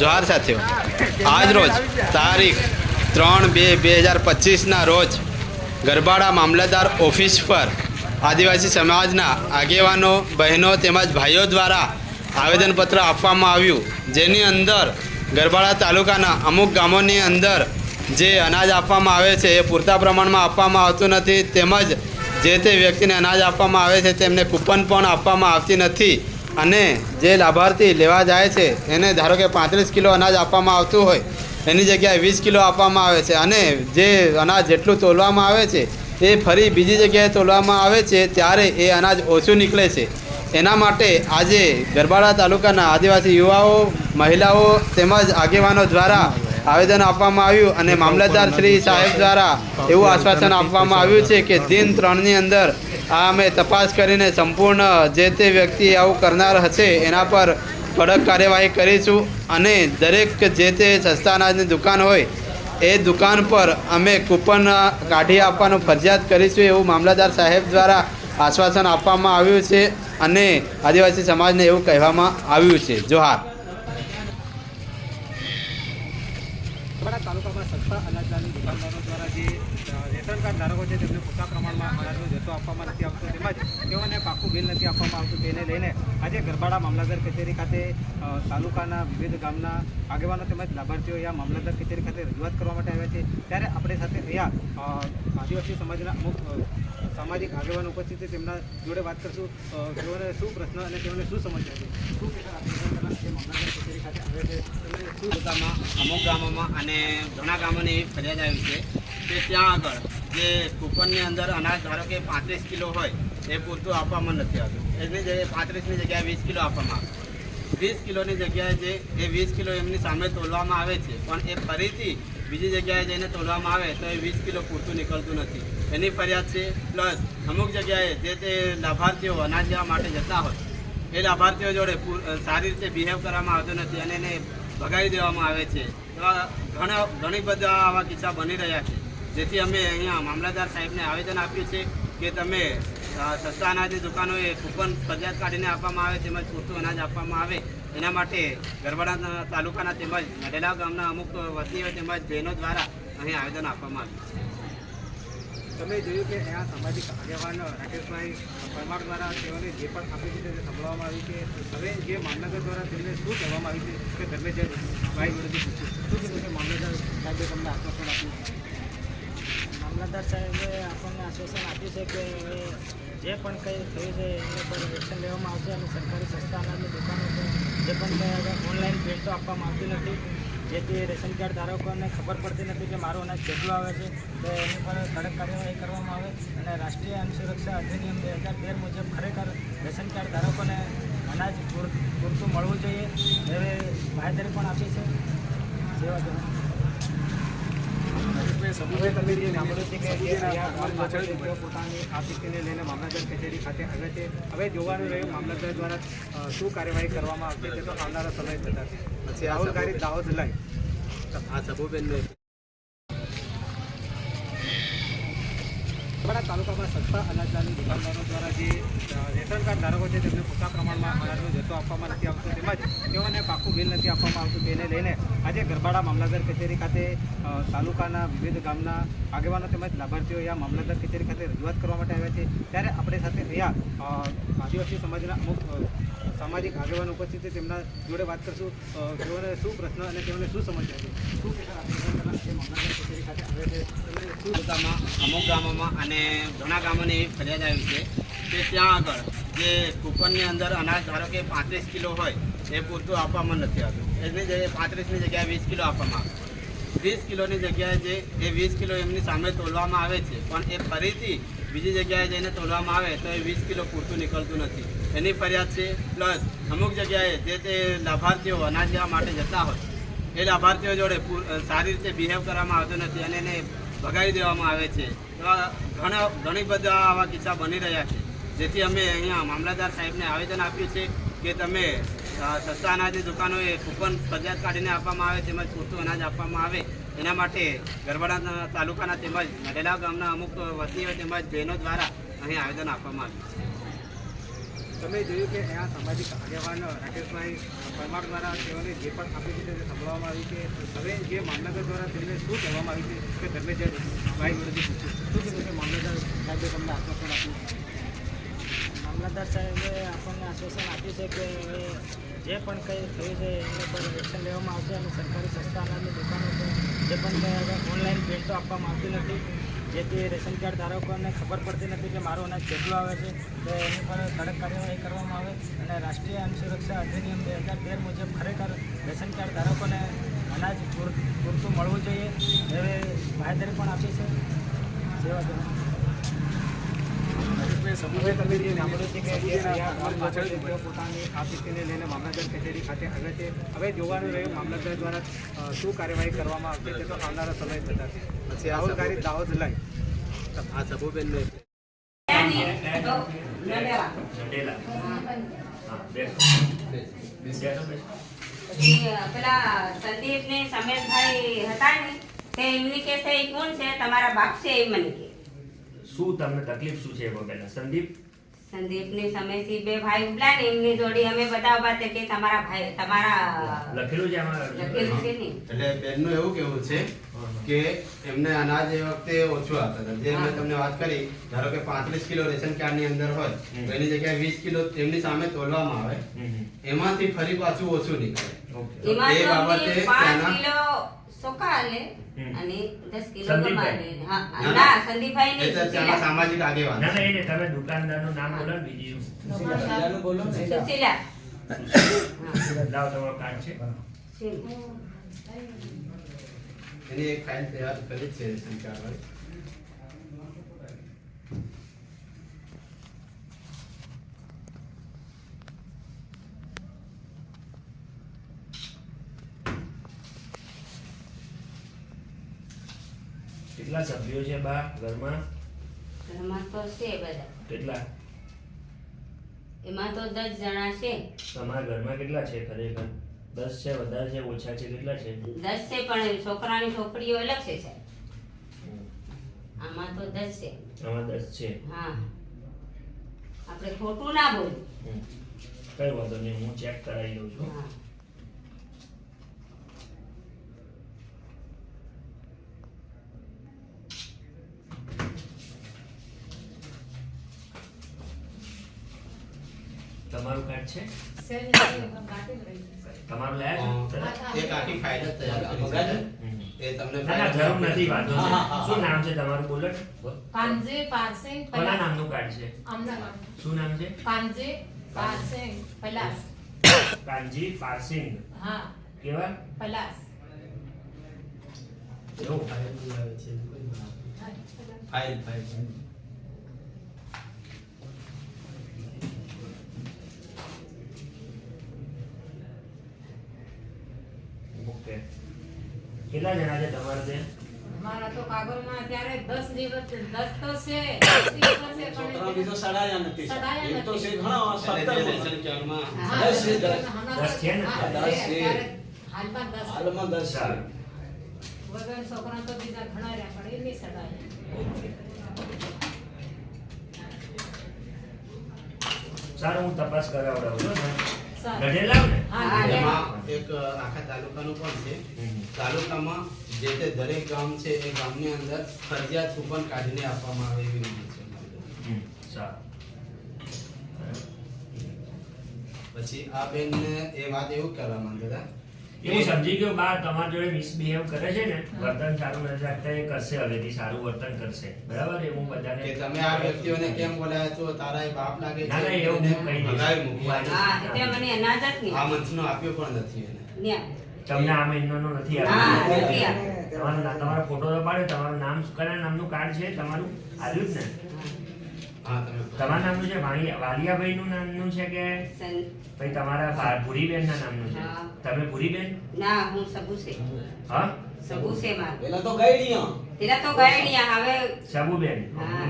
જોહાર સાથીઓ, આજ રોજ તારીખ ત્રણ બે બે હજાર પચીસના રોજ ગરબાડા મામલતદાર ઓફિસ પર આદિવાસી સમાજના આગેવાનો, બહેનો તેમજ ભાઈઓ દ્વારા આવેદનપત્ર આપવામાં આવ્યું, જેની અંદર ગરબાડા તાલુકાના અમુક ગામોની અંદર જે અનાજ આપવામાં આવે છે એ પૂરતા પ્રમાણમાં આપવામાં આવતું નથી, તેમજ જે તે વ્યક્તિને અનાજ આપવામાં આવે છે તેમને કૂપન પણ આપવામાં આવતી નથી. અને જે લાભાર્થી લેવા જાય છે, એને ધારો કે પાંત્રીસ કિલો અનાજ આપવામાં આવતું હોય, એની જગ્યાએ વીસ કિલો આપવામાં આવે છે અને જે અનાજ જેટલું તોલવામાં આવે છે, એ ફરી બીજી જગ્યાએ તોલવામાં આવે છે, ત્યારે એ અનાજ ઓછું નીકળે છે. એના માટે આજે ગરબાડા તાલુકાના આદિવાસી યુવાઓ, મહિલાઓ તેમજ આગેવાનો દ્વારા આવેદન આપવામાં આવ્યું અને મામલતદાર શ્રી સાહેબ દ્વારા એવું આશ્વાસન આપવામાં આવ્યું છે કે દિન ત્રણની અંદર આ અમે તપાસ કરીને સંપૂર્ણ જે તે વ્યક્તિ આવું કરનાર હશે, એના પર કડક કાર્યવાહી કરીશું અને દરેક જે તે સસ્તા અનાજની દુકાન હોય, એ દુકાન પર અમે કૂપન કાઢી આપવાનું ફરજિયાત કરીશું એવું મામલતદાર સાહેબ દ્વારા આશ્વાસન આપવામાં આવ્યું છે અને આદિવાસી સમાજને એવું કહેવામાં આવ્યું છે. જોહાર બડા તાલુકામાં સસ્તા અનાજદારની દુકાનદારો દ્વારા જે અ, રેશન કાર્ડ ધારકો છે, તેમને પૂરતા પ્રમાણમાં અનાજનો જથ્થો આપવામાં નથી આવતો. તેમજ તેઓને પાકું બિલ નથી આપવામાં આવતું. તેને લઈને આજે ગરબાડા મામલતદાર કચેરી ખાતે તાલુકાના વિવિધ ગામના આગેવાનો તેમજ લાભાર્થીઓ અહીંયા મામલતદાર કચેરી ખાતે રજૂઆત કરવા માટે આવ્યા છે. ત્યારે આપણી સાથે અહીંયા આદિવાસી સમાજના અમુક સામાજિક આગેવાનો ઉપસ્થિત છે. તેમના જોડે વાત કરશું. તેઓને શું પ્રશ્ન અને તેઓને શું સમસ્યા છે? શું શું અમુક ગામોમાં અને ઘણા ગામોની ફરિયાદ આવી છે કે ત્યાં આગળ જે કૂપનની અંદર અનાજ ધારો કે પાંત્રીસ કિલો હોય, એ પૂરતું આપવામાં નથી આવતું. એની જગ્યાએ પાંત્રીસની જગ્યાએ વીસ કિલો આપવામાં આવે. વીસ કિલોની જગ્યાએ જે, એ વીસ કિલો એમની સામે તોલવામાં આવે છે, પણ એ ફરીથી બીજી જગ્યાએ જઈને તોલવામાં આવે તો એ વીસ કિલો પૂરતું નીકળતું નથી. એની ફરિયાદ છે, પ્લસ અમુક જગ્યાએ જે તે લાભાર્થીઓ અનાજ લેવા માટે જતા હોય, એ લાભાર્થીઓ જોડે સારી રીતે બિહેવ કરવામાં આવતો નથી અને એને ભગાડી દેવામાં આવે છે. ઘણા, ઘણી બધા આવા કિસ્સા બની રહ્યા છે. જેથી અમે અહીંયા મામલતદાર સાહેબને આવેદન આપ્યું છે કે તમે સસ્તા અનાજની દુકાનોએ કૂપન ફરજિયાત કાઢીને આપવામાં આવે તેમજ પૂરતું અનાજ આપવામાં આવે એના માટે ગરબાડા તાલુકાના તેમજ નડેલા ગામના અમુક વતનીઓ તેમજ બહેનો દ્વારા અહીં આવેદન આપવામાં આવ્યું છે. તમે જોયું કે અહીંયા સામાજિક આગેવાન રાકેશભાઈ પરમાર દ્વારા તેઓને જે પણ આપી છે તે સંભળાવવામાં આવ્યું છે. હવે જે મામલતદાર દ્વારા તેમને શું કહેવામાં આવ્યું છે કે તમે જે વિરોધી પૂછ્યું શું મામલતદાર સાહેબે તમને આશ્વાસન આપ્યું મામલતદાર સાહેબે આપણને આશ્વાસન આપ્યું છે કે જે પણ કંઈ થયું છે એની પર એક્શન લેવામાં આવશે અને સરકારી સસ્તા અનાજની દુકાનો પર જે પણ કંઈ ઓનલાઈન ભેટો આપવામાં આવતી નથી. જેથી રેશન કાર્ડ ધારકોને ખબર પડતી નથી કે મારું અનાજ કેટલું આવે છે. તો એની પર કડક કાર્યવાહી કરવામાં આવે અને રાષ્ટ્રીય અન્ન સુરક્ષા અધિનિયમ બે હજાર તેર મુજબ ખરેખર રેશન કાર્ડ ધારકોને અનાજ પૂર- પૂરતું મળવું જોઈએ. એવી બાહેધરી પણ આપી છે. સેવા તમે છે કે પોતાની આ સ્થિતિને લઈને મામલતદાર કચેરી ખાતે આવે છે હવે જોવાનું રહ્યું મામલતદાર દ્વારા શું કાર્યવાહી કરવામાં આવશે તે આવનારા સમય બતાવશે પછી આ રાહુલ ગારી દાહોદ લાઈવ આ સબુબેનને બડા તાલુકામાં સસ્તા અનાજદારની દુકાનદારો દ્વારા જે રેશન કાર્ડ ધારકો છે તેમને પૂરતા પ્રમાણમાં અનાજનો જથ્થો આપવામાં નથી આવતો. તેમજ તેઓને પાકું બિલ નથી આપવામાં આવતું. તેને લઈને આજે ગરબાડા મામલતદાર કચેરી ખાતે તાલુકાના વિવિધ ગામના આગેવાનો તેમજ લાભાર્થીઓ અહીંયા મામલતદાર કચેરી ખાતે રજૂઆત કરવા માટે આવ્યા છે. ત્યારે આપણી સાથે અહીંયા આદિવાસી સમાજના અમુક સામાજિક આગેવાનો ઉપસ્થિત છે. તેમના જોડે વાત કરશું. તેઓને શું પ્રશ્ન અને તેઓને શું સમસ્યા છે? શું અમુક ગામોમાં અને ઘણા ગામોની એવી ફરિયાદ આવી છે કે ત્યાં આગળ જે કૂપનની અંદર અનાજ ધારો કે પાંત્રીસ કિલો હોય, એ પૂરતું આપવામાં નથી આવતું એની જગ્યાએ પાંત્રીસની જગ્યાએ વીસ કિલો આપવામાં આવે વીસ કિલોની જગ્યાએ જે, એ વીસ કિલો એમની સામે તોલવામાં આવે છે, પણ એ ફરીથી બીજી જગ્યાએ જઈને તોલવામાં આવે તો એ વીસ કિલો પૂરતું નીકળતું નથી. એની ફરિયાદ છે, પ્લસ અમુક જગ્યાએ જે તે લાભાર્થીઓ અનાજ લેવા માટે જતા હોય, એ લાભાર્થીઓ જોડે સારી રીતે બિહેવ કરવામાં આવતો નથી અને એને ભગાવી દેવામાં આવે છે. ઘણા ઘણી બધા આવા કિસ્સા બની રહ્યા છે. જેથી અમે અહીંયા મામલતદાર સાહેબને આવેદન આપ્યું છે કે તમે સસ્તા અનાજની દુકાનોએ કૂપન ફરજિયાત કાઢીને આપવામાં આવે તેમજ પૂરતું અનાજ આપવામાં આવે એના માટે ગરબાડા તાલુકાના તેમજ નડેલા ગામના અમુક વતીઓ તેમજ બહેનો દ્વારા અહીં આવેદન આપવામાં આવ્યું છે. તમે જોયું કે અહીંયા સામાજિક આગેવાન રાકેશભાઈ પરમાર દ્વારા તેઓને જે પણ આપી છે તે સંભળાવવામાં આવ્યું કે હવે જે મામલતદાર દ્વારા તેમને શું કહેવામાં આવ્યું છે કે તમે જે મામલતદાર સાહેબે આપણને આશ્વાસન આપ્યું છે કે જે પણ કંઈ થયું છે એના પર એક્શન લેવામાં આવશે અને સરકારી અનાજની દુકાનો પર જે પણ ઓનલાઈન ભેટો આપવામાં આવતી નથી, જેથી રેશન કાર્ડ ધારકોને ખબર પડતી નથી કે મારું અનાજ કેટલું આવે છે, તો એની પર કડક કાર્યવાહી કરવામાં આવે. અને રાષ્ટ્રીય અન્ન સુરક્ષા અધિનિયમ બે હજાર તેર મુજબ ખરેખર રેશન કાર્ડ ધારકોને અનાજ પૂર- પૂરતું મળવું જોઈએ. એવી બાહેધરી પણ આપી છે. સેવા પોતાની આ સ્થિતિને લઈને મામલતદાર કચેરી ખાતે આવે છે. હવે જોવાનું રહ્યું મામલતદાર દ્વારા શું કાર્યવાહી કરવામાં આવશે તે તો આવનારા સમય બતાવશે પછી રાહુલ ગારી દાહોદ લાઈવ આ સબુબેન નડેલા હા બેસો. બેસો બેસો. પછી પેલા સંદીપ ને સમેશભાઈ હતા ને તે એમની કે છે કોણ છે? તમારા બાપ છે એ મને કે શું તમને તકલીફ શું છે એ સંદીપ સંદીપ? ને સમેશી બે ભાઈ ઉપલા ને એમની જોડી અમે બધા ઊભા છે કે તમારા ભાઈ તમારા લખેલું છે લખેલું છે ને? એટલે બેનનું એવું કેવું છે કે એમને અનાજ એ વખતે ઓછું આપતા હતા. જે મેં તમને વાત કરી ધારો કે પાંત્રીસ કિલો રેશન કાર્ડની અંદર હોય તો એની જગ્યાએ વીસ કિલો એમની સામે તોલવામાં આવે. એમાંથી ફરી પાછું ઓછું નીકળે. એમાં એ તો બાબતે અમને પાંચ કિલો ચોખા અને દસ કિલો સંદીપભાઈ. હા ના, ના. ના. સંદીપભાઈ ને સામાજિક આગેવાન ના ના એને તમે દુકાનદારનું નામ બોલો ને સુશીલા. લાવ તમારો કાર્ડ છે. છે. એની એક ફાઇલ તૈયાર કરી છે વાળી કેટલા સભ્યો છે બા ઘરમાં? ઘરમાં તો છે બધા. કેટલા? એમાં તો દસ જણા છે. તમારા ઘરમાં કેટલા છે ખરેખર? દસ છે વધારે છે ઓછા છે કેટલા છે? દસ છે પણ છોકરાની છોકરીઓ અલગ છે સાહેબ. આમાં તો દસ છે. આમાં દસ છે? હા. આપણે ખોટું ના બોલ. કઈ વાંધો નહીં હું ચેક કરાવી દઉં છું. તમારું કાર્ડ છે? તમારું લાયા છો એક આખી ફાઇલ જ તૈયાર કરી એ તમને ના જરૂર નથી વાંધો. શું નામ છે તમારું? બોલો. પાંજે પારસેંગ કોના પલાસ. નામનું કાર્ડ છે? અમદાવાદ. શું નામ છે? પાંજે પારસેંગ પલાસ. પાંજી પારસિંગ હા. કેવા? પલાસ. એવું ફાઇલ ફાઇલ ઓકે કેટલા જણા છે તમારે તો કાગળમાં અત્યારે દસ દિવસ દસ તો છે. દસ દિવસ છે પણ બીજો સડાયા નથી. સડાયા તો છે ઘણા છે, છે ને? છે. હાલમાં હાલમાં છે. વગર છોકરા તો બીજા રહ્યા પણ એ નહીં સડાયા. સારું હું તપાસ કરાવડાવું છું ને. એમાં એક આખા તાલુકાનું પણ છે. તાલુકામાં જે તે દરેક ગામ છે એ ગામની અંદર ફરજિયાત કૂપન કાઢીને આપવામાં આવે એવી વિધિ છે. પછી આ બેનને એ વાત એવું કરવા માંગતા હતા હું સમજી ગયો બા તમારા જોડે મિસબિહેવ કરે છે ને વર્તન સારું નથી રાખતા એ કરશે હવેથી સારું વર્તન કરશે. બરાબર? એ હું બધાને કે તમે આ વ્યક્તિઓને કેમ બોલાયા છો? તારા એ બાપ લાગે ના ના એવું હું કહી દઈશ. હા તે મને અનાજ નહીં આ મંચનો આપ્યો પણ નથી એને. તમને આ મહિનાનો નથી આપ્યો. તમારું તમારો ફોટો તો પાડ્યો તમારું નામ શું કયા નામનું કાર્ડ છે તમારું? આવ્યું જ ને. તમારા નામનું છે? વાલિયાભાઈ નું નામનું છે કે? ભાઈ તમારા ભૂરીબેન ના નામનું છે? તમે ભૂરીબેન? ના હું સબુ છે હા? સબુ છે મારું. પેલા તો ગઈ નહીં પેલા તો ગયડિયા હવે સાબુબેન. હા.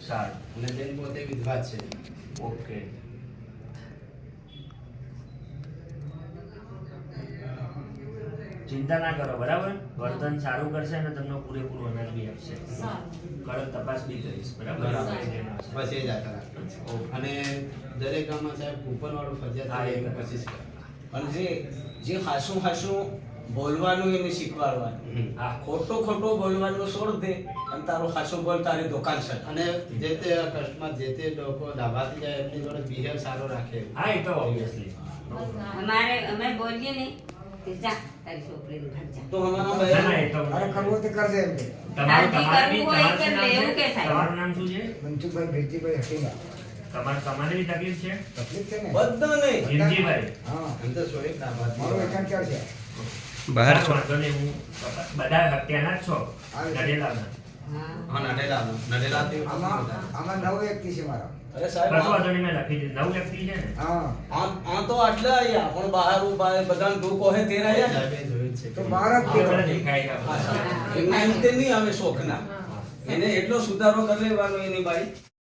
સારું. અને બેન પોતે વિધવા છે. ઓકે. ચિંતા ના કરો બરાબર? વર્તન સારું કરશે અને તમને પૂરેપૂરો અનાજ બી આપશે કડક તપાસ બી કરીશ બરાબર. બસ એ જ અને દરેક ગામમાં સાહેબ કૂપન વાળું ફરજિયાત કોશિશ અને જે જે હાસું હાસું બોલવાનું એને શીખવાડવાનું. આ ખોટો ખોટું બોલવાનું છોડ દે અને તારું હાસું બોલ તારી દુકાન છે. અને જે તે કસ્ટમર જે તે લોકો ધાબાથી જાય એમની જોડે બિહેવ સારો રાખે. હા એ તો ઓબ્વિયસલી અમારે અમે બોલીએ ને કે જા તારી છોકરીને ઘર જા. તો અમારા ના ના એ તો અરે કરવું તો કરજે એમ કે. તમારું તારથી બી હોય તમારું શું નામ કેમ એવું કે સાહેબ? તમારું નામ શું છે? મનસુખભાઈ ભીરજીભાઈ હટીના તમારે તમારે બી તકલીફ છે? તકલીફ છે ને? બધા નહીં ભીમજીભાઈ હા. એમ તો સો એક લાભાર્થી મારું એકાઉન્ટ ક્યાં છે? બહાર છો. વાંધો નહીં હું બધા ત્યાંના જ છો. નડેલા નડેલાના હા. હા નડેલાનો નડેલાથી આમાં આમાં નવ વ્યક્તિ છે મારા. અરે સાહેબ કશો આ- વાંધો નહીં મેં લખી દીધું. નવ લખી છે ને? હા. આ આ તો આટલા આયા પણ બહાર ઊભા બધાને દુઃખ હોય તે રહ્યા તો કે બહાર આપણે દેખાય. હા. એમના એમ તે નહીં આવે શોખના. એને એટલો સુધારો કરી લેવાનો એની બાઈ.